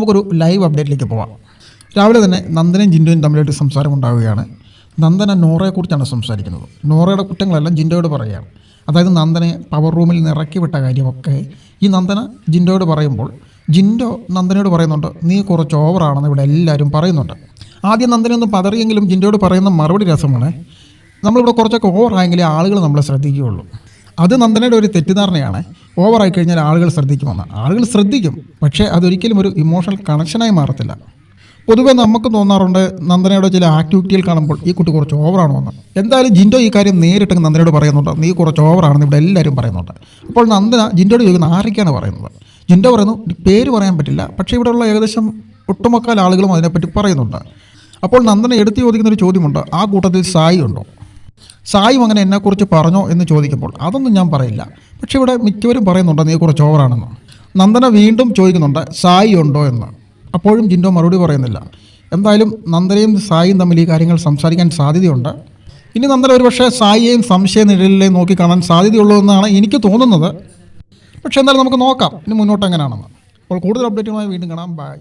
നമുക്കൊരു ലൈവ് അപ്ഡേറ്റിലേക്ക് പോവാം. രാവിലെ തന്നെ നന്ദനയും ജിൻഡോയും തമ്മിലായിട്ട് സംസാരം ഉണ്ടാവുകയാണ് നന്ദന നോറയെക്കുറിച്ചാണ് സംസാരിക്കുന്നത്. നോറയുടെ കുറ്റങ്ങളെല്ലാം ജിൻഡോയോട് പറയുകയാണ്. അതായത് നന്ദനെ പവർ റൂമിൽ നിന്ന് ഇറക്കി വിട്ട കാര്യമൊക്കെ ഈ നന്ദന ജിൻഡോയോട് പറയുമ്പോൾ ജിൻഡോ നന്ദനയോട് പറയുന്നുണ്ട് നീ കുറച്ച് ഓവറാണെന്ന് ഇവിടെ എല്ലാവരും പറയുന്നുണ്ട്. ആദ്യം നന്ദനൊന്ന് പതറിയെങ്കിലും ജിൻഡോയോട് പറയുന്ന മറുപടി രസമാണ്. നമ്മളിവിടെ കുറച്ചൊക്കെ ഓവറായെങ്കിലേ ആളുകൾ നമ്മളെ ശ്രദ്ധിക്കുകയുള്ളൂ. അത് നന്ദനയുടെ ഒരു തെറ്റിദ്ധാരണയാണ്. ഓവറായി കഴിഞ്ഞാൽ ആളുകൾ ശ്രദ്ധിക്കുമെന്ന്. ആളുകൾ ശ്രദ്ധിക്കും പക്ഷേ അതൊരിക്കലും ഒരു ഇമോഷണൽ കണക്ഷനായി മാറത്തില്ല. പൊതുവെ നമുക്ക് തോന്നാറുണ്ട് നന്ദനയുടെ ചില ആക്ടിവിറ്റികൾ കാണുമ്പോൾ ഈ കുട്ടി കുറച്ച് ഓവറാണ് വന്നത് എന്തായാലും ജിൻഡോ ഈ കാര്യം നേരിട്ട് നന്ദനയോട് പറയുന്നുണ്ട്. നീ കുറച്ച് ഓവറാണെന്ന് ഇവിടെ എല്ലാവരും പറയുന്നുണ്ട്. അപ്പോൾ നന്ദന ജിൻഡോയോട് ചോദിക്കുന്ന ആരൊക്കെയാണ് പറയുന്നത്? ജിൻഡോ പറയുന്നു പേര് പറയാൻ പറ്റില്ല പക്ഷേ ഇവിടെയുള്ള ഏകദേശം ഒട്ടുമുക്കാൽ ആളുകളും അതിനെപ്പറ്റി പറയുന്നുണ്ട്. അപ്പോൾ നന്ദന എടുത്തു ചോദിക്കുന്ന ഒരു ചോദ്യമുണ്ട്. ആ കൂട്ടത്തിൽ സായി ഉണ്ടോ? സായും അങ്ങനെ എന്നെക്കുറിച്ച് പറഞ്ഞോ എന്ന് ചോദിക്കുമ്പോൾ അതൊന്നും ഞാൻ പറയില്ല. പക്ഷെ ഇവിടെ മിക്കവരും പറയുന്നുണ്ട് നീ കുറച്ച് ഓവറാണെന്ന് നന്ദന വീണ്ടും ചോദിക്കുന്നുണ്ട് സായി ഉണ്ടോ എന്ന്. അപ്പോഴും ജിൻഡോ മറുപടി പറയുന്നില്ല. എന്തായാലും നന്ദനയും സായിയും തമ്മിൽ ഈ കാര്യങ്ങൾ സംസാരിക്കാൻ സാധ്യതയുണ്ട്. ഇനി നന്ദന ഒരുപക്ഷെ സായിയെയും സംശയ നിഴലിലെയും നോക്കി കാണാൻ സാധ്യതയുള്ളൂ എന്നാണ് എനിക്ക് തോന്നുന്നത്. പക്ഷേ എന്തായാലും നമുക്ക് നോക്കാം ഇനി മുന്നോട്ട് എങ്ങനെയാണെന്ന്. അപ്പോൾ കൂടുതൽ അപ്ഡേറ്റുമായി വീണ്ടും കാണാം. ബൈ